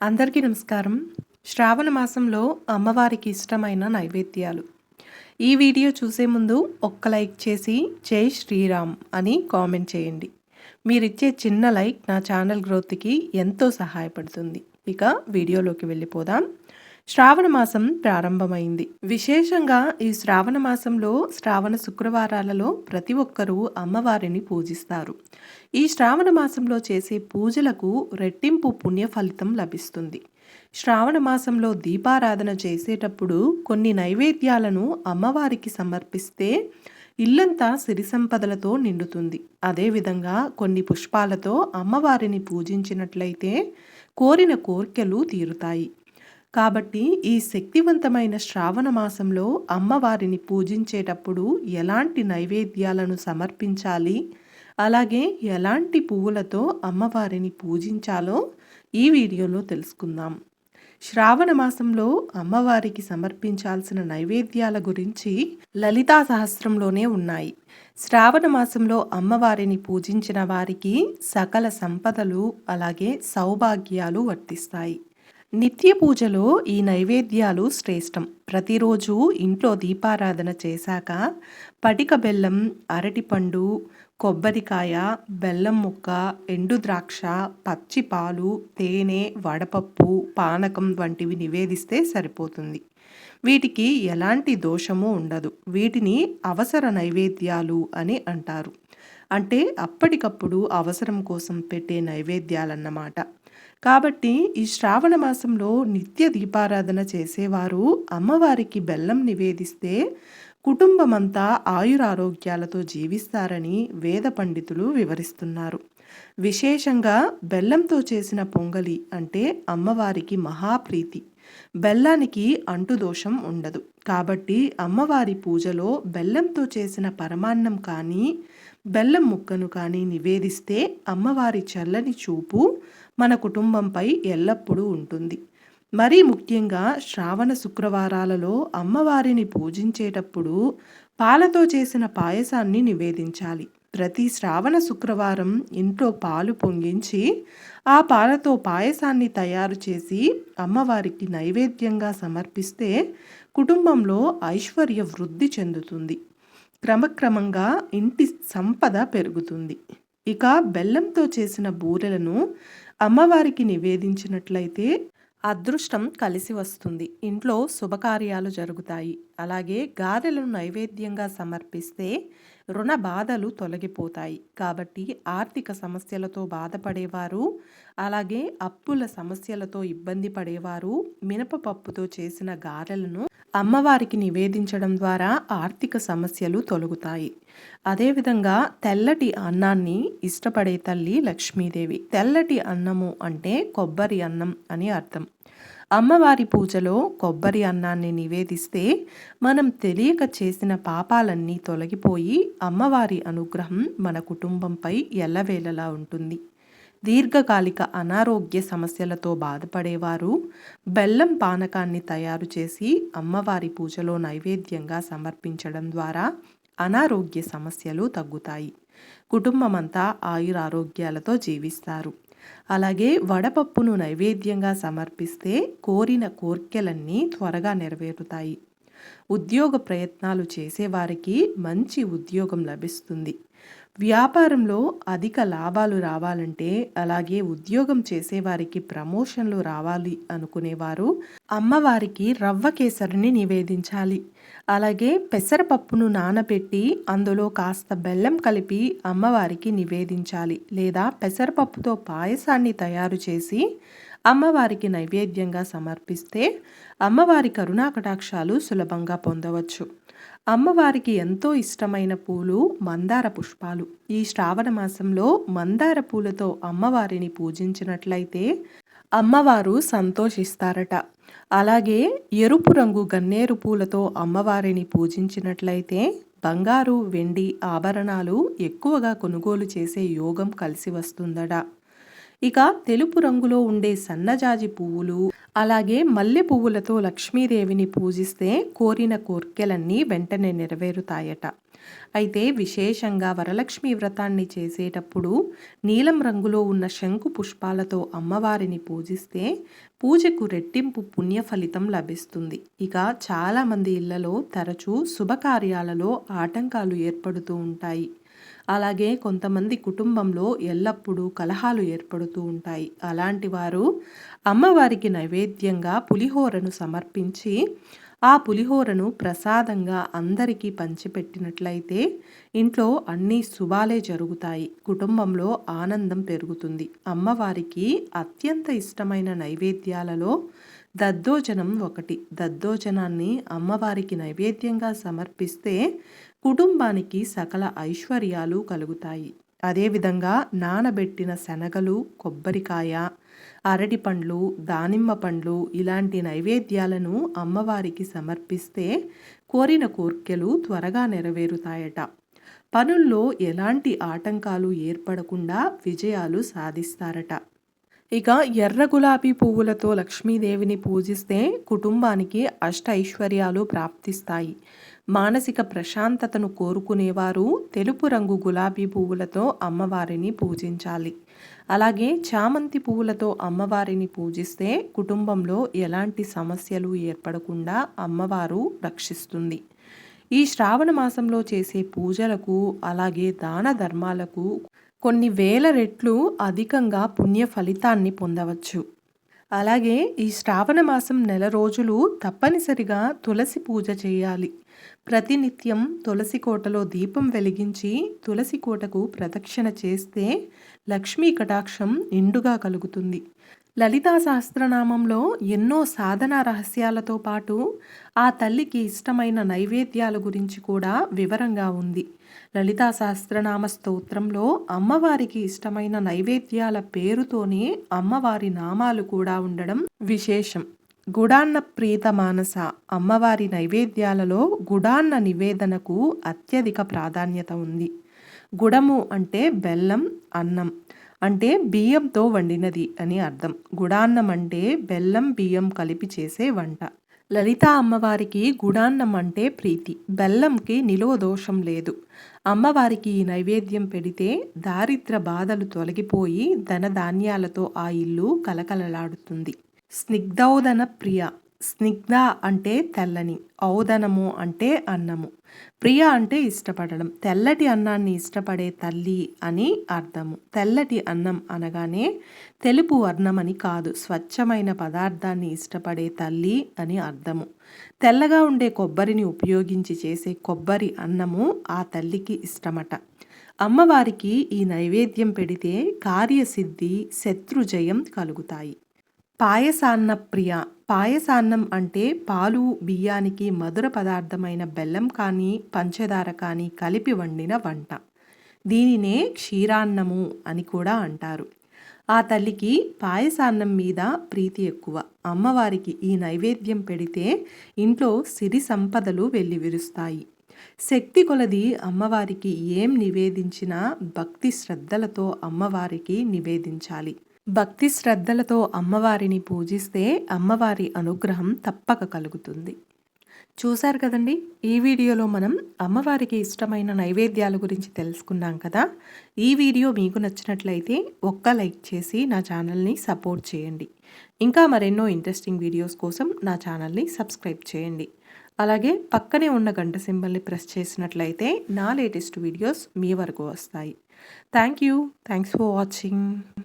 అందరికీ నమస్కారం. శ్రావణ మాసంలో అమ్మవారికి ఇష్టమైన నైవేద్యాలు. ఈ వీడియో చూసే ముందు ఒక్క లైక్ చేసి జై శ్రీరామ్ అని కామెంట్ చేయండి. మీరిచ్చే చిన్న లైక్ నా ఛానల్ గ్రోత్కి ఎంతో సహాయపడుతుంది. ఇక వీడియోలోకి వెళ్ళిపోదాం. శ్రావణ మాసం ప్రారంభమైంది. విశేషంగా ఈ శ్రావణ మాసంలో శ్రావణ శుక్రవారాలలో ప్రతి ఒక్కరూ అమ్మవారిని పూజిస్తారు. ఈ శ్రావణ మాసంలో చేసే పూజలకు రెట్టింపు పుణ్య ఫలితం లభిస్తుంది. శ్రావణ మాసంలో దీపారాధన చేసేటప్పుడు కొన్ని నైవేద్యాలను అమ్మవారికి సమర్పిస్తే ఇల్లంతా సిరి సంపదలతో నిండుతుంది. అదేవిధంగా కొన్ని పుష్పాలతో అమ్మవారిని పూజించినట్లయితే కోరిన కోర్కెలు తీరుతాయి. కాబట్టి ఈ శక్తివంతమైన శ్రావణ మాసంలో అమ్మవారిని పూజించేటప్పుడు ఎలాంటి నైవేద్యాలను సమర్పించాలి? అలాగే ఎలాంటి పువ్వులతో అమ్మవారిని పూజించాలో ఈ వీడియోలో తెలుసుకుందాం. శ్రావణ మాసంలో అమ్మవారికి సమర్పించాల్సిన నైవేద్యాల గురించి లలితా సహస్రంలోనే ఉన్నాయి. శ్రావణ మాసంలో అమ్మవారిని పూజించిన వారికి సకల సంపదలు అలాగే సౌభాగ్యాలు వర్తిస్తాయి. నిత్య పూజలో ఈ నైవేద్యాలు శ్రేష్టం. ప్రతిరోజు ఇంట్లో దీపారాధన చేశాక పటిక బెల్లం అరటిపండు కొబ్బరికాయ బెల్లం ముక్క ఎండు ద్రాక్ష పచ్చి పాలు తేనె వడపప్పు పానకం వంటివి నివేదిస్తే సరిపోతుంది. వీటికి ఎలాంటి దోషము ఉండదు. వీటిని అవసర నైవేద్యాలు అని అంటారు. అంటే అప్పటికప్పుడు అవసరం కోసం పెట్టే నైవేద్యాలన్నమాట. కాబట్టి ఈ శ్రావణ మాసంలో నిత్య దీపారాధన చేసేవారు అమ్మవారికి బెల్లం నివేదిస్తే కుటుంబమంతా ఆయురారోగ్యాలతో జీవిస్తారని వేద పండితులు వివరిస్తున్నారు. విశేషంగా బెల్లంతో చేసిన పొంగలి అంటే అమ్మవారికి మహాప్రీతి. బెల్లానికి అంటుదోషం ఉండదు. కాబట్టి అమ్మవారి పూజలో బెల్లంతో చేసిన పరమాన్నం కానీ బెల్లం ముక్కను కానీ నివేదిస్తే అమ్మవారి చల్లని చూపు మన కుటుంబంపై ఎల్లప్పుడూ ఉంటుంది. మరీ ముఖ్యంగా శ్రావణ శుక్రవారాలలో అమ్మవారిని పూజించేటప్పుడు పాలతో చేసిన పాయసాన్ని నివేదించాలి. ప్రతి శ్రావణ శుక్రవారం ఇంట్లో పాలు పొంగించి ఆ పాలతో పాయసాన్ని తయారు చేసి అమ్మవారికి నైవేద్యంగా సమర్పిస్తే కుటుంబంలో ఐశ్వర్య వృద్ధి చెందుతుంది. క్రమక్రమంగా ఇంటి సంపద పెరుగుతుంది. ఇక బెల్లంతో చేసిన బూరెలను అమ్మవారికి నివేదించినట్లయితే అదృష్టం కలిసి వస్తుంది. ఇంట్లో శుభకార్యాలు జరుగుతాయి. అలాగే గారెలను నైవేద్యంగా సమర్పిస్తే రుణ బాధలు తొలగిపోతాయి. కాబట్టి ఆర్థిక సమస్యలతో బాధపడేవారు అలాగే అప్పుల సమస్యలతో ఇబ్బంది పడేవారు మినపపప్పుతో చేసిన గారెలను అమ్మవారికి నివేదించడం ద్వారా ఆర్థిక సమస్యలు తొలగుతాయి. అదేవిధంగా తెల్లటి అన్నాన్ని ఇష్టపడే తల్లి లక్ష్మీదేవి. తెల్లటి అన్నము అంటే కొబ్బరి అన్నం అని అర్థం. అమ్మవారి పూజలో కొబ్బరి అన్నాన్ని నివేదిస్తే మనం తెలియక చేసిన పాపాలన్నీ తొలగిపోయి అమ్మవారి అనుగ్రహం మన కుటుంబంపై ఎల్లవేళలా ఉంటుంది. దీర్ఘకాలిక అనారోగ్య సమస్యలతో బాధపడేవారు. బెల్లం పానకాన్ని తయారు చేసి అమ్మవారి పూజలో నైవేద్యంగా సమర్పించడం ద్వారా అనారోగ్య సమస్యలు తగ్గుతాయి. కుటుంబమంతా ఆయురారోగ్యాలతో జీవిస్తారు. అలాగే వడపప్పును నైవేద్యంగా సమర్పిస్తే కోరిన కోర్కెలన్నీ త్వరగా నెరవేరుతాయి. ఉద్యోగ ప్రయత్నాలు చేసేవారికి మంచి ఉద్యోగం లభిస్తుంది. వ్యాపారంలో అధిక లాభాలు రావాలంటే అలాగే ఉద్యోగం చేసేవారికి ప్రమోషన్లు రావాలి అనుకునేవారు. అమ్మవారికి రవ్వ కేసరిని నివేదించాలి. అలాగే పెసరపప్పును నానబెట్టి అందులో కాస్త బెల్లం కలిపి అమ్మవారికి నివేదించాలి లేదా పెసరపప్పుతో పాయసాన్ని తయారు చేసి అమ్మవారికి నైవేద్యంగా సమర్పిస్తే అమ్మవారి కరుణాకటాక్షాలు సులభంగా పొందవచ్చు. అమ్మవారికి ఎంతో ఇష్టమైన పూలు మందార పుష్పాలు. ఈ శ్రావణ మాసంలో మందార పూలతో అమ్మవారిని పూజించినట్లయితే అమ్మవారు సంతోషిస్తారట. అలాగే ఎరుపు రంగు గన్నేరు పూలతో అమ్మవారిని పూజించినట్లయితే బంగారు వెండి ఆభరణాలు ఎక్కువగా కొనుగోలు చేసే యోగం కలిసి వస్తుందట. ఇక తెలుపు రంగులో ఉండే సన్నజాజి పువ్వులు అలాగే మల్లె పువ్వులతో లక్ష్మీదేవిని పూజిస్తే కోరిన కోర్కెలన్నీ వెంటనే నెరవేరుతాయట. అయితే విశేషంగా వరలక్ష్మి వ్రతాన్ని చేసేటప్పుడు నీలం రంగులో ఉన్న శంకు పుష్పాలతో అమ్మవారిని పూజిస్తే పూజకు రెట్టింపు పుణ్య ఫలితం లభిస్తుంది. ఇక చాలామంది ఇళ్ళలో తరచూ శుభకార్యాలలో ఆటంకాలు ఏర్పడుతూ ఉంటాయి. అలాగే కొంతమంది కుటుంబంలో ఎల్లప్పుడూ కలహాలు ఏర్పడుతూ ఉంటాయి. అలాంటి వారు అమ్మవారికి నైవేద్యంగా పులిహోరను సమర్పించి ఆ పులిహోరను ప్రసాదంగా అందరికీ పంచిపెట్టినట్లయితే ఇంట్లో అన్ని శుభాలే జరుగుతాయి. కుటుంబంలో ఆనందం పెరుగుతుంది. అమ్మవారికి అత్యంత ఇష్టమైన నైవేద్యాలలో దద్దోజనం ఒకటి. దద్దోజనాన్ని అమ్మవారికి నైవేద్యంగా సమర్పిస్తే కుటుంబానికి సకల ఐశ్వర్యాలు కలుగుతాయి. అదేవిధంగా నానబెట్టిన శనగలు కొబ్బరికాయ అరటి పండ్లు దానిమ్మ పండ్లు ఇలాంటి నైవేద్యాలను అమ్మవారికి సమర్పిస్తే కోరిన కోర్కెలు త్వరగా నెరవేరుతాయట. పనుల్లో ఎలాంటి ఆటంకాలు ఏర్పడకుండా విజయాలు సాధిస్తారట. ఇక ఎర్ర గులాబీ పువ్వులతో లక్ష్మీదేవిని పూజిస్తే కుటుంబానికి అష్ట ఐశ్వర్యాలు ప్రాప్తిస్తాయి. మానసిక ప్రశాంతతను కోరుకునేవారు తెలుపు రంగు గులాబీ పువ్వులతో అమ్మవారిని పూజించాలి. అలాగే చామంతి పువ్వులతో అమ్మవారిని పూజిస్తే కుటుంబంలో ఎలాంటి సమస్యలు ఏర్పడకుండా అమ్మవారు రక్షిస్తుంది. ఈ శ్రావణ మాసంలో చేసే పూజలకు అలాగే దాన ధర్మాలకు కొన్ని వేల రెట్లు అధికంగా పుణ్య ఫలితాన్ని పొందవచ్చు. అలాగే ఈ శ్రావణ మాసం నెల రోజులు తప్పనిసరిగా తులసి పూజ చేయాలి. ప్రతినిత్యం తులసి కోటలో దీపం వెలిగించి తులసి కోటకు ప్రదక్షిణ చేస్తే లక్ష్మీ కటాక్షం నిండుగా కలుగుతుంది. లలితా సహస్రనామంలో ఎన్నో సాధనా రహస్యాలతో పాటు ఆ తల్లికి ఇష్టమైన నైవేద్యాల గురించి కూడా వివరంగా ఉంది. లలితా సహస్రనామ స్తోత్రంలో అమ్మవారికి ఇష్టమైన నైవేద్యాల పేరుతోనే అమ్మవారి నామాలు కూడా ఉండడం విశేషం. గుడాన్న ప్రీత మానస అమ్మవారి నైవేద్యాలలో గుడాన్న నివేదనకు అత్యధిక ప్రాధాన్యత ఉంది. గుడము అంటే బెల్లం అన్నం అంటే బియ్యంతో వండినది అని అర్థం. గుడాన్నం అంటే బెల్లం బియ్యం కలిపి చేసే వంట. లలిత అమ్మవారికి గుడాన్నం అంటే ప్రీతి. బెల్లంకి నిలువ దోషం లేదు. అమ్మవారికి ఈ నైవేద్యం పెడితే దారిద్ర బాధలు తొలగిపోయి ధనధాన్యాలతో ఆ ఇల్లు కలకలలాడుతుంది. స్నిగ్ధౌదన ప్రియ. స్నిగ్ధ అంటే తెల్లని ఔదనము అంటే అన్నము. ప్రియ అంటే ఇష్టపడడం. తెల్లటి అన్నాన్ని ఇష్టపడే తల్లి అని అర్థము. తెల్లటి అన్నం అనగానే తెలుపు వర్ణం అని కాదు స్వచ్ఛమైన పదార్థాన్ని ఇష్టపడే తల్లి అని అర్థము. తెల్లగా ఉండే కొబ్బరిని ఉపయోగించి చేసే కొబ్బరి అన్నము ఆ తల్లికి ఇష్టమట. అమ్మవారికి ఈ నైవేద్యం పెడితే కార్యసిద్ధి శత్రుజయం కలుగుతాయి. పాయసాన్న ప్రియ పాయసాన్నం అంటే పాలు బియ్యానికి మధుర పదార్థమైన బెల్లం కానీ పంచదార కానీ కలిపి వండిన వంట. దీనినే క్షీరాన్నము అని కూడా అంటారు. ఆ తల్లికి పాయసాన్నం మీద ప్రీతి ఎక్కువ. అమ్మవారికి ఈ నైవేద్యం పెడితే ఇంట్లో సిరి సంపదలు వెల్లివిరుస్తాయి. శక్తి కొలది అమ్మవారికి ఏం నివేదించినా భక్తి శ్రద్ధలతో అమ్మవారికి నివేదించాలి. భక్తి శ్రద్ధలతో అమ్మవారిని పూజిస్తే అమ్మవారి అనుగ్రహం తప్పక కలుగుతుంది. చూశారు కదండి? ఈ వీడియోలో మనం అమ్మవారికి ఇష్టమైన నైవేద్యాల గురించి తెలుసుకున్నాం కదా? ఈ వీడియో మీకు నచ్చినట్లయితే ఒక్క లైక్ చేసి నా ఛానల్ని సపోర్ట్ చేయండి. ఇంకా మరెన్నో ఇంట్రెస్టింగ్ వీడియోస్ కోసం నా ఛానల్ని సబ్స్క్రైబ్ చేయండి. అలాగే పక్కనే ఉన్న గంట సింబల్ని ప్రెస్ చేసినట్లయితే నా లేటెస్ట్ వీడియోస్ మీ వరకు వస్తాయి. Thank you. Thanks for watching.